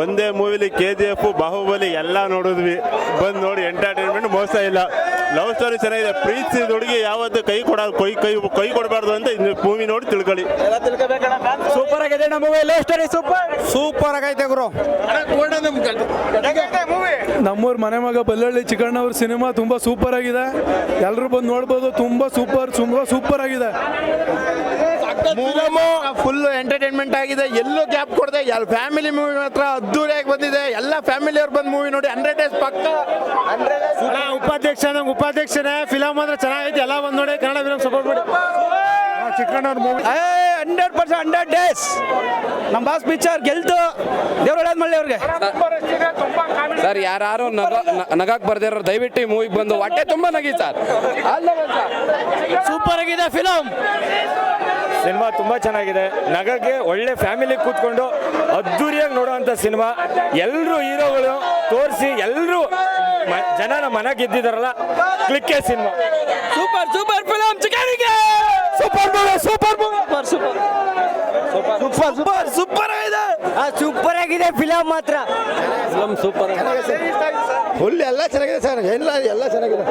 ಒಂದೇ ಮೂವಿಲಿ K G F Baahubali ಎಲ್ಲ ನೋಡಿದ್ವಿ. ಬಂದು ನೋಡಿ ಎಂಟರ್ಟೈನ್ಮೆಂಟ್ ಮೋಸ ಇಲ್ಲ. ಲವ್ ಸ್ಟೋರಿ ಚೆನ್ನಾಗಿದೆ. ಪ್ರೀತಿ ಹುಡುಗಿ ಯಾವತ್ತು ಕೈ ಕೊಡ ಕೈ ಕೈ ಕೈ ಕೊಡಬಾರ್ದು ಅಂತ ಮೂವಿ ನೋಡಿ ತಿಳ್ಕೊಳ್ಳಿ. ಸೂಪರ್ ಆಗಿದೆ ನಮ್ಮ movie love story super super ಆಗೈತೆ ಗುರು. ನಮ್ಮೂರ ಮನೆ ಮಗ ಬಲ್ಲಳ್ಳಿ ಚಿಕ್ಕಣ್ಣವ್ರ ಸಿನಿಮಾ ತುಂಬ ಸೂಪರ್ ಆಗಿದೆ. ಎಲ್ಲರೂ ಬಂದು ನೋಡ್ಬೋದು ತುಂಬ ಸೂಪರ್ ತುಂಬ ಸೂಪರ್ ಆಗಿದೆ. ಫುಲ್ ಎಂಟರ್ಟೈನ್ಮೆಂಟ್ ಆಗಿದೆ. ಎಲ್ಲೂ ಗ್ಯಾಪ್ ಕೊಡದೆ. ಎಲ್ಲ ಫ್ಯಾಮಿಲಿ ಮೂವಿ ಮಾತ್ರ ಅದ್ದೂರಿಯಾಗಿ ಬಂದಿದೆ. ಎಲ್ಲ ಫ್ಯಾಮಿಲಿ ಅವ್ರು ಬಂದು ಮೂವಿ ನೋಡಿ ಹಂಡ್ರೆಡ್ ಡೇಸ್ ಪಕ್ಕ. ಉಪಾಧ್ಯಕ್ಷ ನಮ್ಗೆ ಉಪಾಧ್ಯಕ್ಷನೇ. ಫಿಲಮ್ ಮಾತ್ರ ಚೆನ್ನಾಗೈತೆ. ಎಲ್ಲ ಬಂದ್ ನೋಡಿ ಕನ್ನಡ ಫಿಲಮ್ ಸಪೋರ್ಟ್ ಮಾಡಿ. ಚಿಕ್ಕಣ್ಣವ್ರ movie hundred percent hundred days ನಮ್ಮ ಬಾಸ್ ಪಿಕ್ಚರ್ ಗೆಲ್ತು. ದೇವ್ರ ಒಳ್ಳೇದ್ ಮಳ್ಳಿ ಅವ್ರಿಗೆ. ಸರ್ ಯಾರು ನಗ ನಗಕ್ ಬರ್ದಿರೋ ದಯವಿಟ್ಟು ಈ ಮೂವಿಗೆ ಬಂದು. ಹೊಟ್ಟೆ ತುಂಬಾ ನಗಿ ಸರ್. ಸೂಪರ್ ಆಗಿದೆ ಫಿಲಮ್ ಸಿನಿಮಾ ತುಂಬಾ ಚೆನ್ನಾಗಿದೆ. ನಗಕ್ಕೆ ಒಳ್ಳೆ ಫ್ಯಾಮಿಲಿ ಕೂತ್ಕೊಂಡು ಅದ್ದೂರಿಯಾಗಿ ನೋಡುವಂತ ಸಿನಿಮಾ. ಎಲ್ಲರೂ ಹೀರೋಗಳು ತೋರಿಸಿ ಎಲ್ಲರೂ ಜನನ ಮನ ಗೆದ್ದಿದಾರಲ್ಲ ಕ್ಲಿಕ್ಕೆ cinema. Super super film ಚಿಕನಿಗೆ super super super super. Super super. ಆಗಿದೆ. ಸೂಪರ್ ಆಗಿದೆ ಫಿಲಮ್ ಮಾತ್ರ. ಫುಲ್ ಎಲ್ಲ ಚೆನ್ನಾಗಿದೆ ಸರ್. ಎಲ್ಲ ಎಲ್ಲ ಚೆನ್ನಾಗಿದೆ.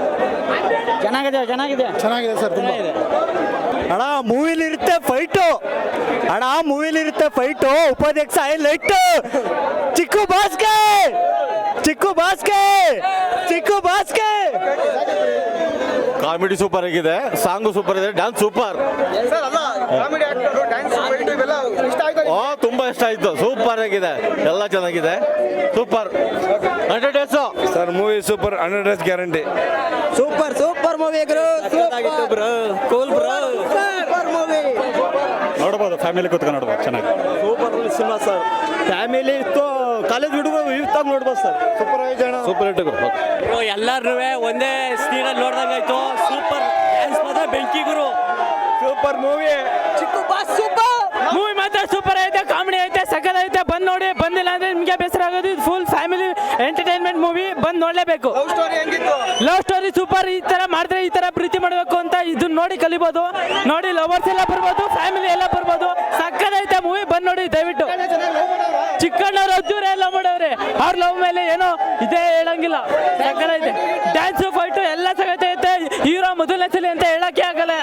ಚೆನ್ನಾಗಿದೆ ಚೆನ್ನಾಗಿದೆ. ಚೆನ್ನಾಗಿದೆ ಸರ್ ತುಂಬಾ. ಅಣ್ಣ ಮೂವಿಲಿ ಫೈಟು. ಅಣ್ಣ ಮೂವಿಲಿ ಇರುತ್ತೆ ಫೈಟು. ಉಪಾಧ್ಯಕ್ಷ ಲೈಟ್. ಚಿಕ್ಕು ಬಾಸ್ಕೆ ಚಿಕ್ಕು ಬಾಸ್ಕೆ ಚಿಕ್ಕು ಬಾಸ್ಕೆ ಕಾಮಿಡಿ ಸೂಪರ್ ಆಗಿದೆ. ಸಾಂಗು ಸೂಪರ್ ಇದೆ. Dance super. ಓ ತುಂಬಾ ಇಷ್ಟ ಆಯ್ತು. ಸೂಪರ್ ಆಗಿದೆ. ಎಲ್ಲ ಚೆನ್ನಾಗಿದೆ. Super. Hundred days. Sir movie super hundred days guarantee. Super super movie ಗುರು bro. Cool bro. Super movie ನೋಡ್ಬೋದು ಫ್ಯಾಮಿಲಿ ಕೂತ್ಕೊಂಡು ನೋಡಬಹುದು ಚೆನ್ನಾಗಿ. ಸೂಪರ್ ಸಿನಿಮಾ ಸರ್ ಫ್ಯಾಮಿಲಿ ಇತ್ತು ಕಾಲೇಜ್ ಹುಡುಗರು ಇರ್ತಾಗ ನೋಡ್ಬೋದು ಸರ್ ಸೂಪರ್ ಆಗಿದೆ ಅಣ್ಣ. ಸೂಪರ್ ಹಿಟ್ ಎಲ್ಲಾರು ಒಂದೇ ಸ್ಕ್ರೀನಲ್ಲಿ ನೋಡ್ದಂಗಾಯ್ತು ಸೂಪರ್ ಡ್ಯಾನ್ಸ್ ಮಾತ್ರ ಬೆಂಕಿ ಗುರು. ಸೂಪರ್ ಮೂವಿ ಚಿಕ್ಕ ಬಾಸ್ ಸೂಪರ್ ಎಂಟರ್ಟೈನ್ಮೆಂಟ್ ಮೂವಿ ಬಂದು ನೋಡಲೇಬೇಕು. ಲವ್ ಸ್ಟೋರಿ ಸೂಪರ್ ಈ ತರ ಮಾಡಿದ್ರೆ ಈ ತರ ಪ್ರೀತಿ ಮಾಡಬೇಕು ಅಂತ ಇದನ್ನ ನೋಡಿ ಕಲಿಬಹುದು ನೋಡಿ ಲವರ್ಸ್ ಎಲ್ಲ ಬರ್ಬೋದು ಫ್ಯಾಮಿಲಿ ಎಲ್ಲ ಬರ್ಬೋದು. ಸಕ್ಕದೈತೆ ಮೂವಿ ಬಂದ್ ನೋಡಿ ದಯವಿಟ್ಟು. ಚಿಕ್ಕಣ್ಣವ್ರ ಅಜ್ಜೂರೇ ಎಲ್ಲ ಮಾಡವ್ರೆ ಅವ್ರ ಲವ್ ಮೇಲೆ ಏನೋ ಇದೇ ಹೇಳಂಗಿಲ್ಲ. ಸಕ್ಕದೈತೆ ಡ್ಯಾನ್ಸ್ ಫೈಟು ಎಲ್ಲ ಸಗತೈತೆ ಹೀರೋ ಮೊದಲನೇ ಸಲ ಅಂತ ಹೇಳಕ್ಕೆ ಆಗಲ್ಲ.